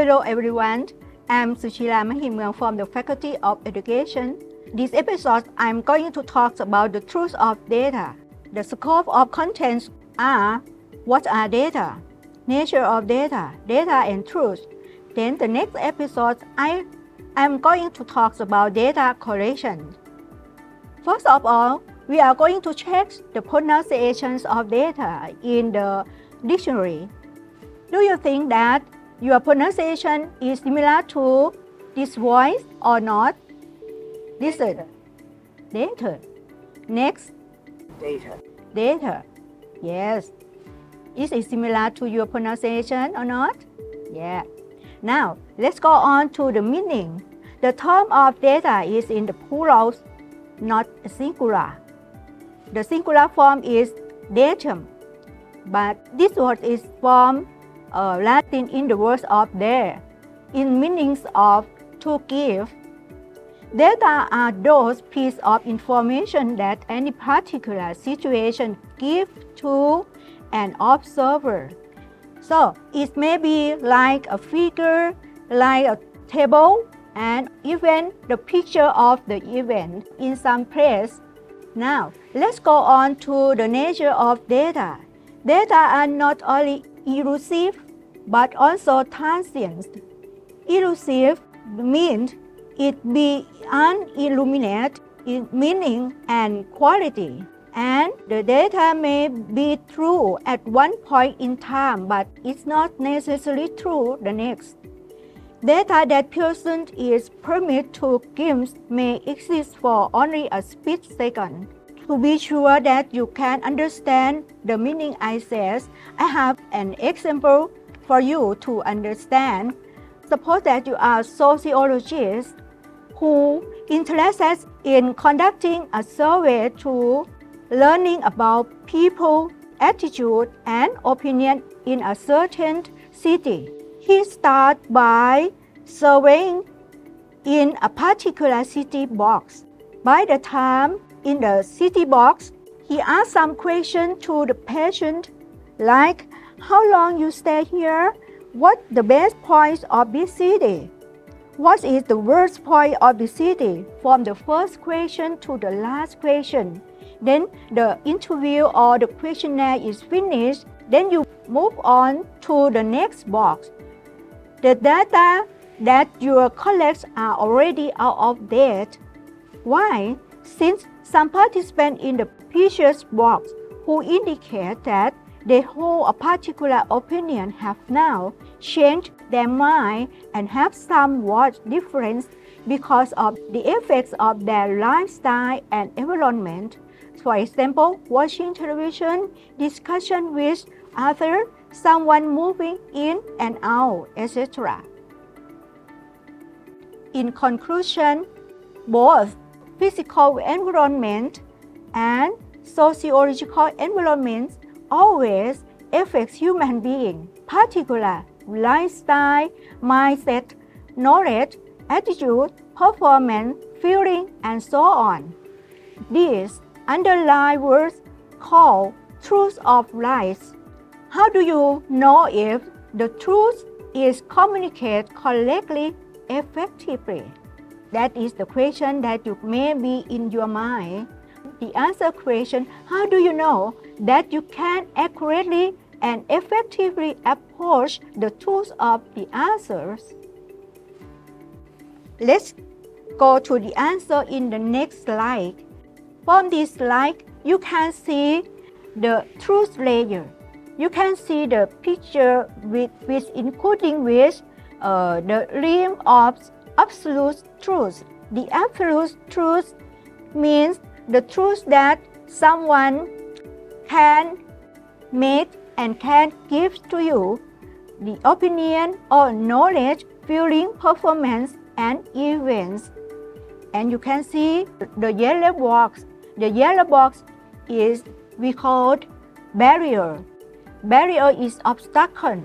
Hello everyone. I'm Sushila Mahimgang from the Faculty of Education. This episode, I'm going to talk about the truth of data. The scope of contents are what are data, nature of data, data and truth. Then the next episode, I am going to talk about data correlation. First of all, we are going to check the pronunciations of data in the dictionary. Do you think that your pronunciation is similar to this voice or not? Listen. Data. Next, data, data. Yes. Is it similar to your pronunciation or not? Yeah. Now, let's go on to the meaning. The term of data is in the plural, not singular. The singular form is datum, but this word is from uh, Latin in the words of there, in meanings of to give. Data are those pieces of information that any particular situation gives to an observer. So it may be like a figure, like a table, and even the picture of the event in some place. Now, let's go on to the nature of data. Data are not only elusive but also transient. Elusive means it be unilluminated in meaning and quality. And the data may be true at one point in time, but it's not necessarily true the next. Data that person is permitted to give may exist for only a split second. To be sure that you can understand the meaning I says, I have an example for you to understand. Suppose that you are sociologist who interested in conducting a survey to learning about people, attitude, and opinion in a certain city. He starts by surveying in a particular city box. By the time in the city box, he asks some question to the patient like how long you stay here, what the best points of this city, what is the worst point of the city from the first question to the last question. Then the interview or the questionnaire is finished. Then you move on to the next box. The data that you collect are already out of date. Why? Since some participants in the previous box who indicate that they hold a particular opinion have now changed their mind and have somewhat difference because of the effects of their lifestyle and environment. For example, watching television, discussion with others, someone moving in and out, etc. In conclusion, both physical environment and sociological environment always affects human being, particular lifestyle, mindset, knowledge, attitude, performance, feeling, and so on. These underlying words called truth of life. How do you know if the truth is communicated correctly, effectively? That is the question that you may be in your mind. The answer question, how do you know that you can accurately and effectively approach the truth of the answers? Let's go to the answer in the next slide. From this slide, you can see the truth layer. You can see the picture with, with including with uh, the realm of absolute truth. The absolute truth means the truth that someone can make and can give to you the opinion or knowledge, feeling, performance, and events. And you can see the yellow box. The yellow box is we called barrier. Barrier is obstacle.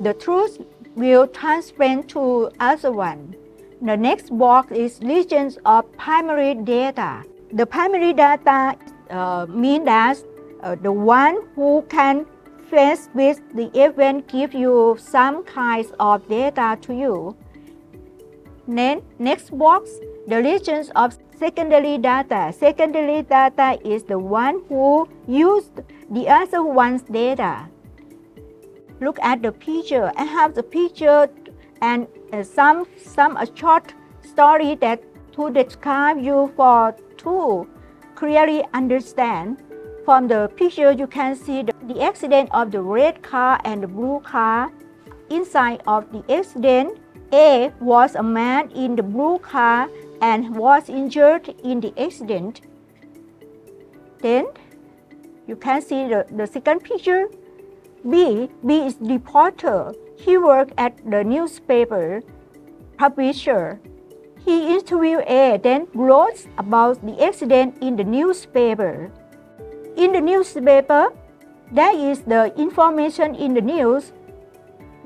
The truth will transfer to other one. The next box is regions of primary data. The primary data uh, mean that uh, the one who can face with the event give you some kinds of data to you. Then next box, the regions of secondary data. Secondary data is the one who used the other one's data. Look at the picture. I have the picture and uh, some some a short story that to describe you for to clearly understand. From the picture, you can see the, the accident of the red car and the blue car. Inside of the accident, A was a man in the blue car and was injured in the accident. Then you can see the, the second picture. B, B is the reporter. He worked at the newspaper publisher. He interviewed A, then wrote about the accident in the newspaper. In the newspaper, there is the information in the news.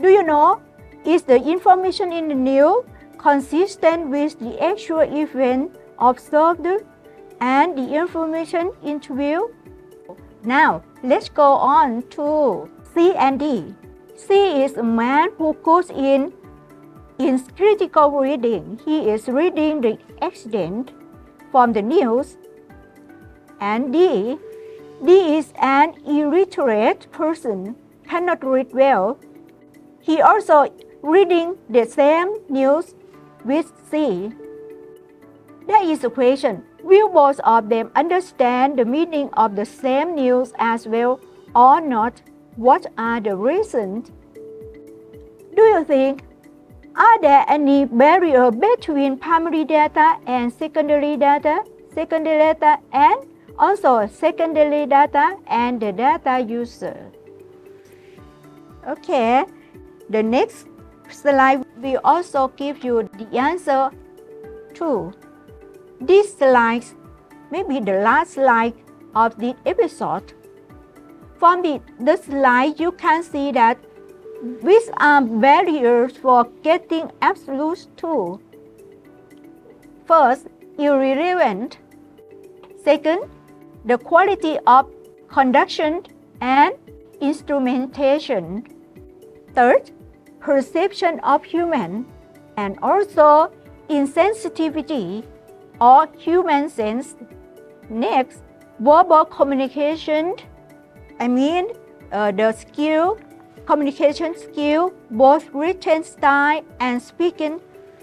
Do you know? Is the information in the news consistent with the actual event observed and the information interviewed? Now, let's go on to C and D. C is a man who goes in in critical reading. He is reading the accident from the news. And D, D is an illiterate person, cannot read well. He also reading the same news with C. There is a question. Will both of them understand the meaning of the same news as well or not? What are the reasons? Do you think are there any barrier between primary data and secondary data, secondary data and also secondary data and the data user? Okay, the next slide will also give you the answer too. This slide may be the last slide of this episode. From the, the slide, you can see that these are barriers for getting absolute truth. First, irrelevant. Second, the quality of conduction and instrumentation. Third, perception of human and also insensitivity or human sense. Next, verbal communication. I mean, uh, the skill communication skill, both written style and speaking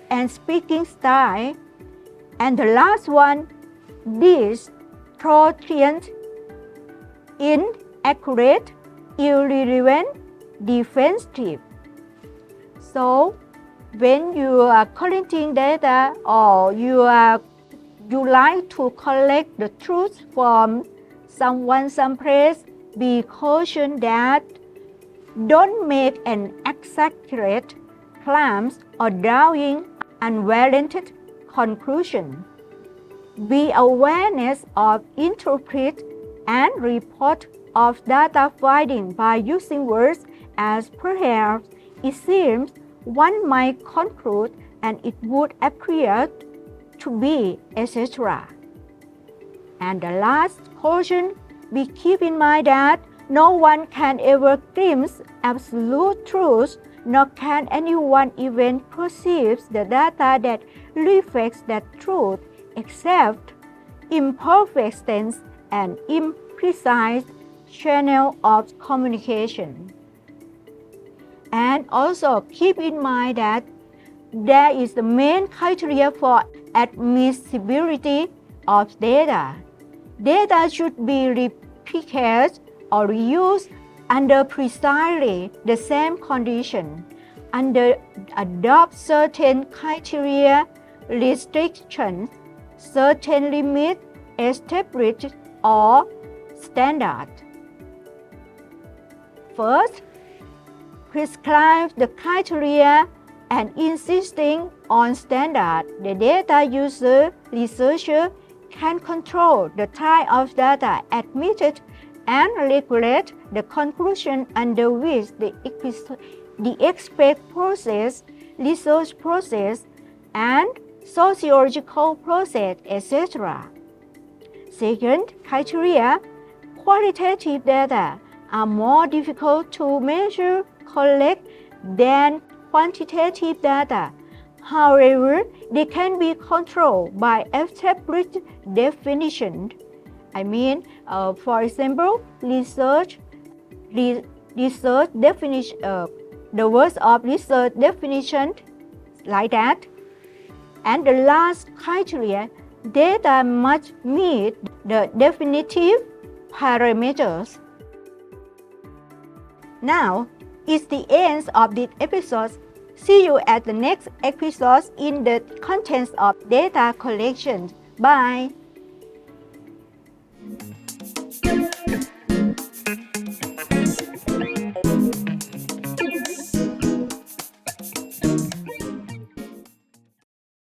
and speaking style. And the last one, this transient, inaccurate, irrelevant, defensive. So when you are collecting data or you are you like to collect the truth from someone someplace, be cautioned that don't make an exaggerate claims or drawing unwarranted conclusion. Be awareness of interpret and report of data finding by using words as perhaps it seems one might conclude and it would appear to be, etc. And the last caution, be keep in mind that no one can ever glimpse absolute truth, nor can anyone even perceive the data that reflects that truth except imperfect sense and imprecise channel of communication. And also keep in mind that there is the main criteria for admissibility of data. Data should be replicated or reused under precisely the same condition, under adopt certain criteria, restrictions, certain limits established or standard. First, prescribe the criteria and insisting on standard, the data user researcher can control the type of data admitted and regulate the conclusion under which the, the expert process, research process, and sociological process, etc. Second criteria, qualitative data are more difficult to measure, collect than quantitative data. However, they can be controlled by established definitions. I mean, uh, for example, research, re- research definition, uh, the words of research definition, like that. And the last criteria, data must meet the definitive parameters. Now, it's the end of this episode. See you at the next episode in the contents of data collection. Bye.